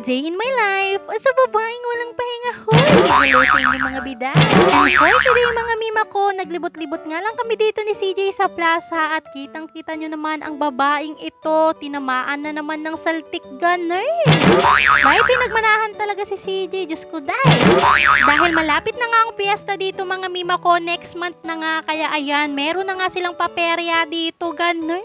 day in my life sa babaeng walang pahinga. Hoy! Hello sa inyo mga bida. And for today mga mima ko, naglibot-libot nga lang kami dito ni CJ sa plaza at kitang-kita nyo naman ang babaeng ito. Tinamaan na naman ng saltik gunner. May pinagmanahan talaga si CJ, Diyos ko dahil. Dahil malapit na nga ang piyesta dito mga mima ko, next month na nga. Kaya ayan, meron na nga silang paperya dito, gunner.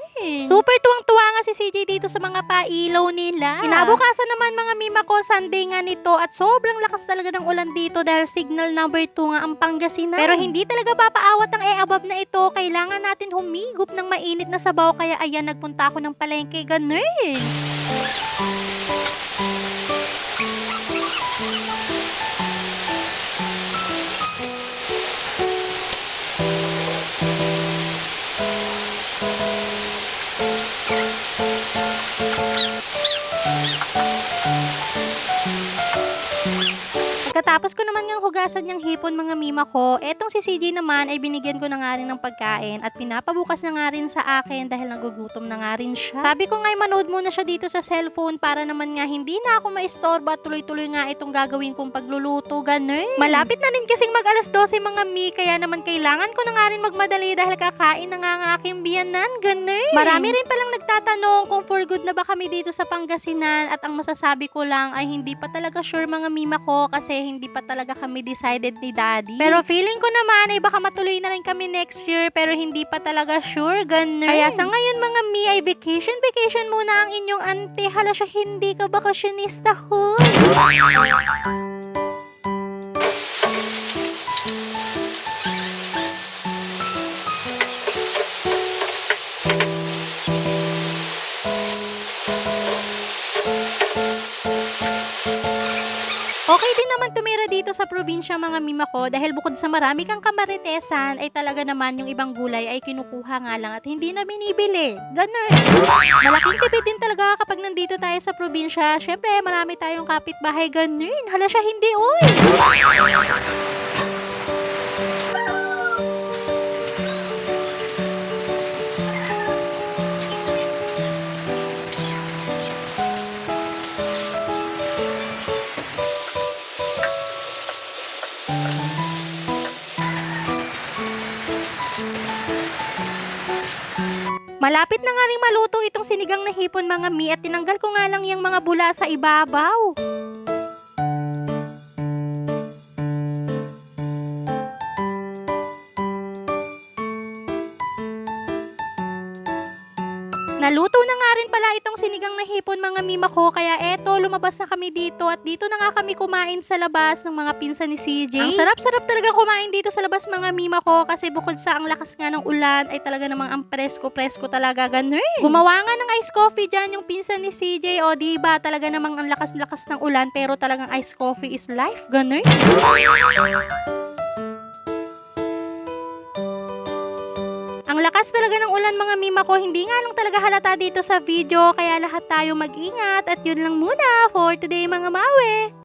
Super tuwang-tuwa nga si CJ dito sa mga pailaw nila. Kinabukasan naman mga mima ko, Sunday nga nito at sobrang lakas talaga ng ulan dito dahil signal number 2 nga ang Pangasinan. Pero hindi talaga papaawat ang e-above na ito. Kailangan natin humigop ng mainit na sabaw kaya ayan, nagpunta ako ng palengke, ganun. Pagkatapos ko naman ngang hugasan yung hipon mga mima ko, etong si CJ naman ay binigyan ko na nga rin ng pagkain at pinapabukas na nga rin sa akin dahil nagugutom na nga rin siya. Sabi ko nga manood muna siya dito sa cellphone para naman nga hindi na ako maistorbo at tuloy-tuloy nga itong gagawin kong pagluluto, ganun. Malapit na rin kasing mag alas 12 mga mi, kaya naman kailangan ko na nga rin magmadali dahil kakain na nga ang aking biyanan, ganun. Marami rin palang nagtatanong kung for good na ba kami dito sa Pangasinan at ang masasabi ko lang ay hindi pa talaga sure mga mima ko kasi hindi pa talaga kami decided ni daddy. Pero feeling ko naman ay baka matuloy na rin kami next year pero hindi pa talaga sure, ganun. Kaya sa ngayon mga mi ay vacation vacation muna ang inyong ante. Hala siya hindi ka bakasyonista, hoy. Dito sa probinsya mga mima ko dahil bukod sa marami kang kamaritesan ay talaga naman yung ibang gulay ay kinukuha nga lang at hindi na binibili. Ganun. Malaking tipid din talaga kapag nandito tayo sa probinsya. Syempre, marami tayong kapitbahay ganun. Hala siya hindi, oy! Malapit na nga rin maluto itong sinigang na hipon mga mi at tinanggal ko nga lang yung mga bula sa ibabaw. Naluto na nga rin pala itong sinigang na hipon mga mima ko kaya eto lumabas na kami dito at dito na nga kami kumain sa labas ng mga pinsan ni CJ. Ang sarap-sarap talaga kumain dito sa labas mga mima ko kasi bukod sa ang lakas nga ng ulan ay talaga namang ang presko-presko talaga ganun. Gumawa nga ng ice coffee dyan yung pinsan ni CJ o di ba talaga namang ang lakas-lakas ng ulan pero talagang ice coffee is life ganun. Lakas talaga ng ulan mga mima ko, hindi nga lang talaga halata dito sa video, kaya lahat tayo mag-ingat at yun lang muna for today mga mawe.